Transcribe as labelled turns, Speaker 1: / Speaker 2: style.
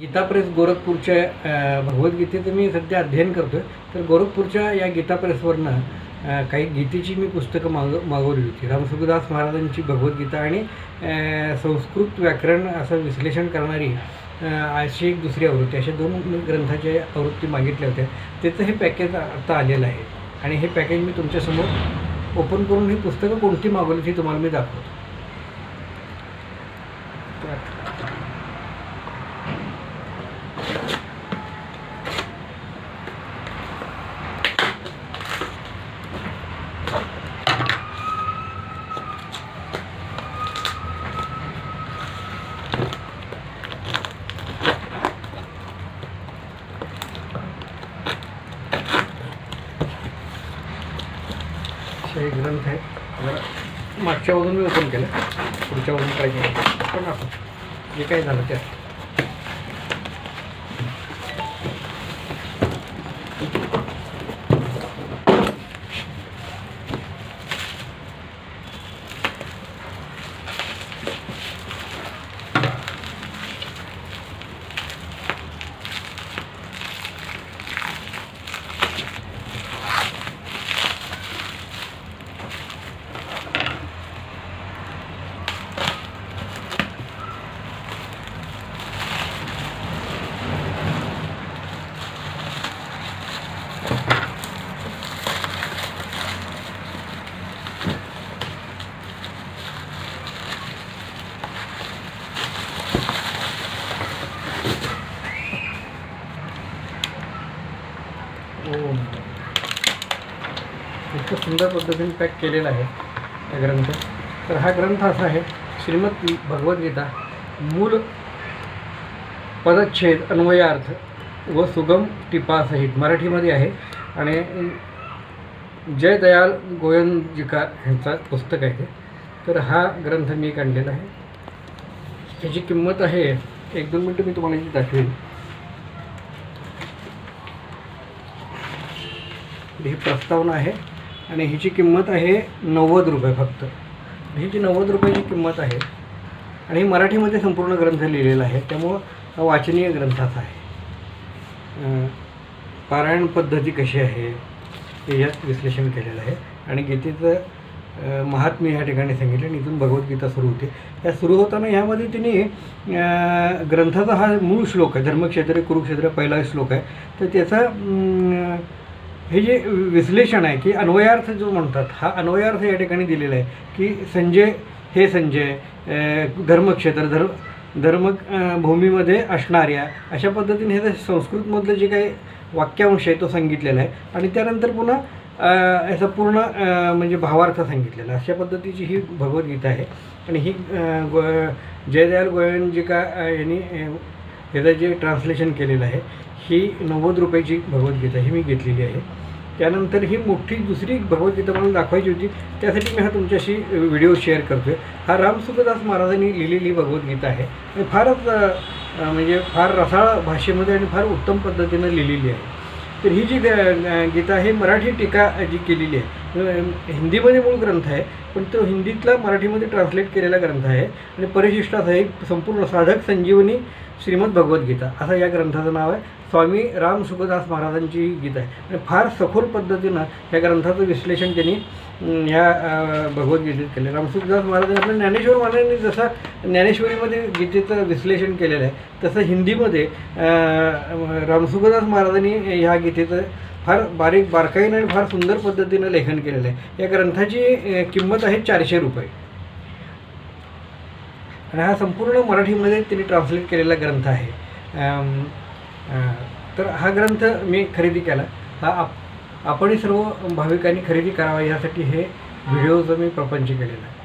Speaker 1: Gita press गोरखपूरच्या भगवद्गीतेचं मी सध्या अध्ययन करतो आहे तर गोरखपूरच्या या गीता प्रेसवरनं काही गीतेची मी पुस्तकं माग मागवली होती. रामसुखदास महाराजांची भगवद्गीता आणि संस्कृत व्याकरण असं विश्लेषण करणारी अशी एक दुसरी आवृत्ती अशा दोन ग्रंथाच्या आवृत्ती मागितल्या होत्या. त्याचं हे पॅकेज आता आलेलं आहे. आणि हे पॅकेज मी तुमच्यासमोर ओपन करून ही पुस्तकं कोणती मागवली ती तुम्हाला मी दाखवतो. असे ग्रंथ आहेत मागच्या बाजून मी ओपन केलं. पुढच्या बाजून काय केलं. पण आपण जे काही झालं त्यात. ओ इतकं सुंदर पद्धतीने पॅक केलेला आहे हा ग्रंथ. तर हा ग्रंथ असा आहे श्रीमद भगवद्गीता मूल पदच्छेद अन्वयार्थ व सुगम टिपासहित मराठीमध्ये आहे. आणि जय दयाल गोयंजिका ह्यांचा पुस्तक आहे ते. तर हा ग्रंथ मी काढलेला आणलेला आहे. त्याची किंमत आहे एक दोन मिनटं मी तुम्हाला याची दाखवेन. ही प्रस्तावना आहे आणि हिची किंमत आहे नव्वद रुपये फक्त. ही जी नव्वद रुपयाची किंमत आहे. आणि मराठीमध्ये संपूर्ण ग्रंथ लिहिलेला आहे. त्यामुळं हा वाचनीय ग्रंथाचा आहे. पारायण पद्धती कशी आहे हे यात विश्लेषण केलेलं आहे. आणि गीतेचं महात्म्य ह्या ठिकाणी सांगितलं आणि इथून भगवद्गीता सुरू होते. त्या सुरू होताना ह्यामध्ये तिने ग्रंथाचा हा मूळ श्लोक आहे. धर्मक्षेत्र कुरुक्षेत्र पहिला श्लोक आहे. तर त्याचा हे जे विश्लेषण आहे की अन्वयार्थ जो म्हणतात हा अन्वयार्थ या ठिकाणी दिलेला आहे की संजय हे संजय धर्मक्षेत्र धर्म धर्म भूमीमध्ये असणाऱ्या अशा पद्धतीने हे संस्कृतमधलं जे काही वाक्यांश आहे तो सांगितलेला आहे. आणि त्यानंतर पुन्हा याचा पूर्ण म्हणजे भावार्थ सांगितलेला अशा पद्धतीची ही भगवद्गीता आहे. आणि ही अं, गो जयदयाल गोयंजिका यांनी याचं ह्याचं जे ट्रान्सलेशन केलेलं आहे ही नव्वद रुपयाची भगवद्गीता ही मी घेतलेली आहे. त्यानंतर ही मोठी दुसरी भगवद्गीता मला दाखवायची होती. त्यासाठी मी हा तुमच्याशी व्हिडिओ शेअर करतो आहे हा रामसुखदास महाराजांनी लिहिलेली भगवद्गीता आहे. आणि फारच म्हणजे फार रसाळ भाषेमध्ये आणि फार उत्तम पद्धतीनं लिहिलेली आहे. तर ही जी ग- गीता आहे मराठी टीका जी केलेली आहे हिंदीमध्ये मूळ ग्रंथ आहे पण तो हिंदीतला मराठीमध्ये ट्रान्सलेट केलेला ग्रंथ आहे. आणि परिशिष्टाचा एक संपूर्ण साधक संजीवनी श्रीमद भगवद्गीता असं या ग्रंथाचं नाव आहे. स्वामी राम सुखदास महाराजांची गीता आहे. आणि फार सखोल पद्धतीनं या ग्रंथाचं विश्लेषण त्यांनी ह्या भगवद्गीतेत केलं. रामसुखदास महाराजांनी आपल्या ज्ञानेश्वर महाराजांनी जसा ज्ञानेश्वरीमध्ये गीतेचं विश्लेषण केलेलं आहे तसं हिंदीमध्ये रामसुखदास महाराजांनी ह्या गीतेचं फार बारीक बारकाईनं आणि फार सुंदर पद्धतीनं लेखन केलेलं आहे. या ग्रंथाची किंमत आहे चारशे रुपये. आणि हा संपूर्ण मराठीमध्ये तिने ट्रान्सलेट केलेला ग्रंथ आहे. तर हा ग्रंथ मी खरेदी केला. हा आप आपणही सर्व भाविकांनी खरेदी करावा यासाठी हे व्हिडिओचं मी प्रपंच केलेला आहे.